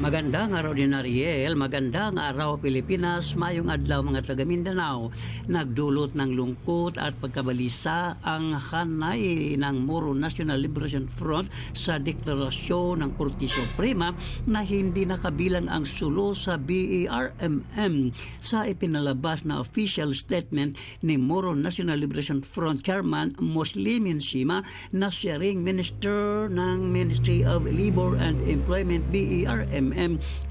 Magandang araw din Ariel, magandang araw Pilipinas, mayong adlaw mga taga Mindanao. Nagdulot ng lungkot at pagkabalisa ang hanay ng Moro National Liberation Front sa deklarasyon ng Korte Suprema na hindi nakabilang ang sulo sa BERMM sa ipinalabas na official statement ni Moro National Liberation Front Chairman Muslimin Sima na siya ring Minister ng Ministry of Labor and Employment BERMM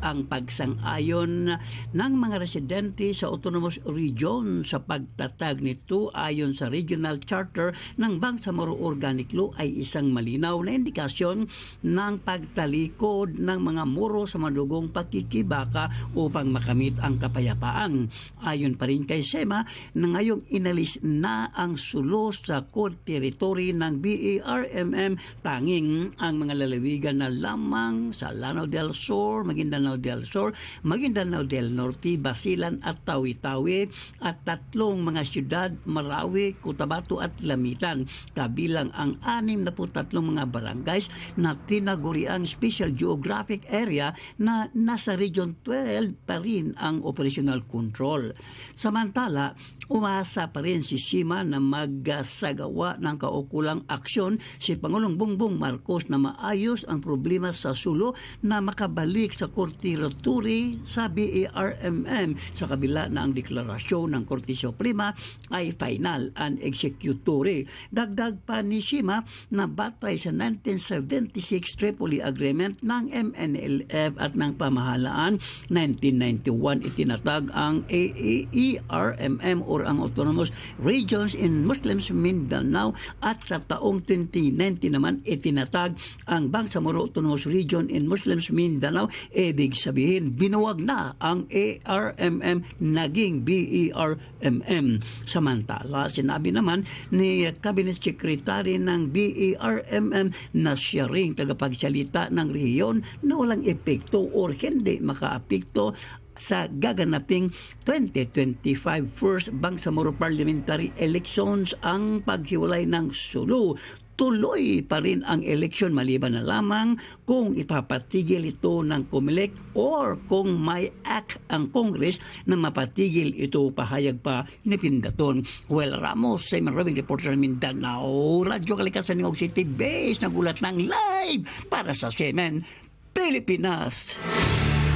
ang pagsang-ayon ng mga residente sa autonomous region sa pagtatag nito ayon sa regional charter ng Bangsamoro Organic Law ay isang malinaw na indikasyon ng pagtalikod ng mga Moro sa madugong pakikibaka upang makamit ang kapayapaan. Ayon pa rin kay SEMA na ngayong inalis na ang sulo sa core territory ng BERMM tanging ang mga lalawigan na lamang sa Lanao del Sur, Maguindanao del Sur, Maguindanao del Norte, Basilan at Tawi-Tawi at tatlong mga syudad, Marawi, Cotabato at Lamitan. Kabilang ang 63 mga barangays na tinaguriang Special Geographic Area na nasa Region 12 pa rin ang operational control. Samantala, umasa pa rin si Sima na magsagawa ng kaukulang aksyon si Pangulong Bongbong Marcos na maayos ang problema sa sulo na makabalik sa Korte Roturi sa BERMM sa kabila na ang deklarasyon ng Korte Suprema ay final and executory. Dagdag pa ni Sima na batay sa 1976 Tripoli Agreement ng MNLF at ng pamahalaan 1991 itinatag ang AERMM or ang Autonomous Regions in Muslims Mindanao at sa taong 2019 naman itinatag ang Bangsamoro Autonomous Region in Muslims Mindanao ibig sabihin binuwag na ang ARMM naging BERMM samantala sinabi naman ni Cabinet Secretary ng BERMM na siya ring tagapagsalita ng rehiyon na walang epekto or hindi makaapekto sa gaganaping 2025 First Bangsamoro Parliamentary Elections ang paghiwalay ng Sulu. Tuloy pa rin ang eleksyon maliban na lamang kung ipapatigil ito ng COMELEC or kung may act ang Congress na mapatigil ito pahayag pa ni Pindaton. Well, Ramos, Simon Robin, reporter ng Mindanao, Radyo Kalikasan ng City Base, nagulat ng live para sa Semen, Pilipinas.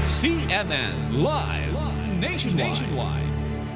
CNN Live Nationwide.